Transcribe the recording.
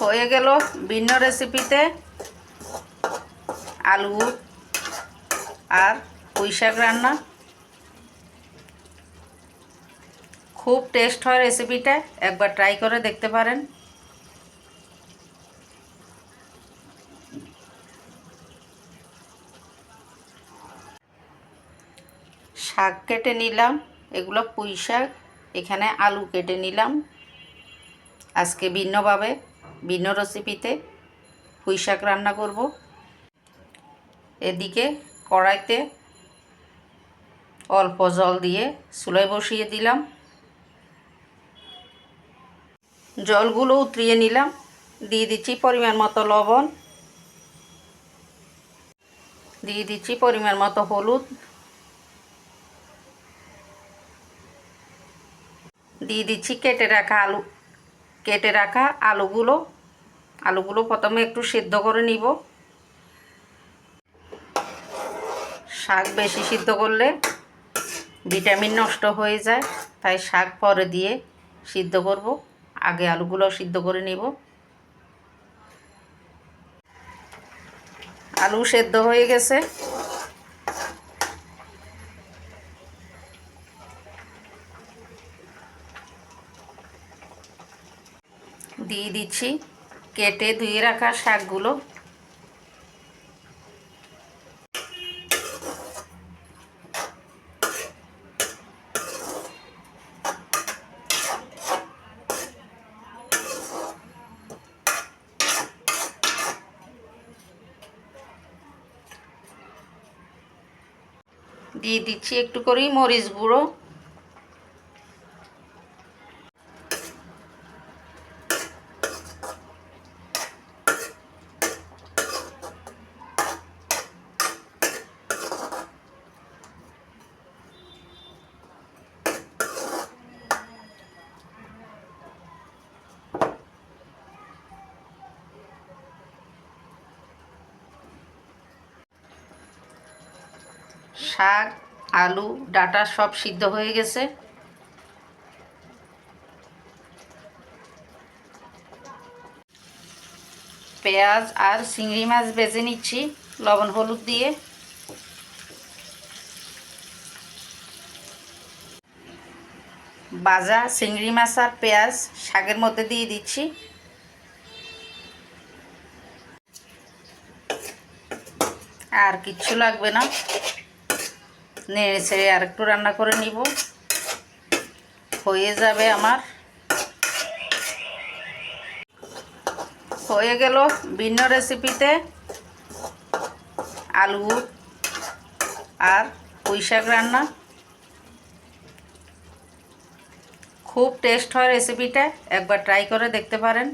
হয়ে গেল ভিন্ন রেসিপিতে আলু আর পুঁই শাক রান্না। খুব টেস্ট হয় রেসিপিটা একবার ট্রাই করে দেখতে পারেন। শাক কেটে নিলাম, এগুলো পুঁই শাক, এখানে আলু কেটে নিলাম। আজকে ভিন্নভাবে ভিন্ন রেসিপিতে পুঁই শাক রান্না করব। এদিকে কড়াইতে অল্প জল দিয়ে চুলায় বসিয়ে দিলাম। জলগুলো উতরিয়ে নিলাম। দিয়ে দিচ্ছি পরিমাণ মতো লবণ। দিয়ে দিচ্ছি পরিমাণ মতো হলুদ। দিয়ে দিচ্ছি কেটে রাখা আলু কেটে রাখা আলুগুলো। আলুগুলো প্রথমে একটু সিদ্ধ করে নিব। শাক বেশি সিদ্ধ করলে ভিটামিন নষ্ট হয়ে যায়, তাই শাক পরে দিয়ে সিদ্ধ করব। আগে আলুগুলো সিদ্ধ করে নিব। আলু সেদ্ধ হয়ে গেছে। দিয়ে দিচ্ছি। কেটে ধুয়ে রাখা শাকগুলো। দিয়ে দিচ্ছি একটু করেই মরিচ গুঁড়ো। শাক, আলু, ডাটা সব সিদ্ধ হয়ে গেছে। পেঁয়াজ আর চিংড়ি মাছ বেজে নিচ্ছি, লবণ হলুদ দিয়ে। বাজা চিংড়ি মাছ আর পেঁয়াজ শাকের মধ্যে দিয়ে দিচ্ছি। আর কিচ্ছু লাগবে না। নেড়ে ছেড়ে আর একটু রান্না করে নিব। হয়ে যাবে আমার। হয়ে গেল ভিন্ন রেসিপিতে আলু আর পুঁই শাক রান্না। খুব টেস্ট হয় রেসিপিটা, একবার ট্রাই করে দেখতে পারেন।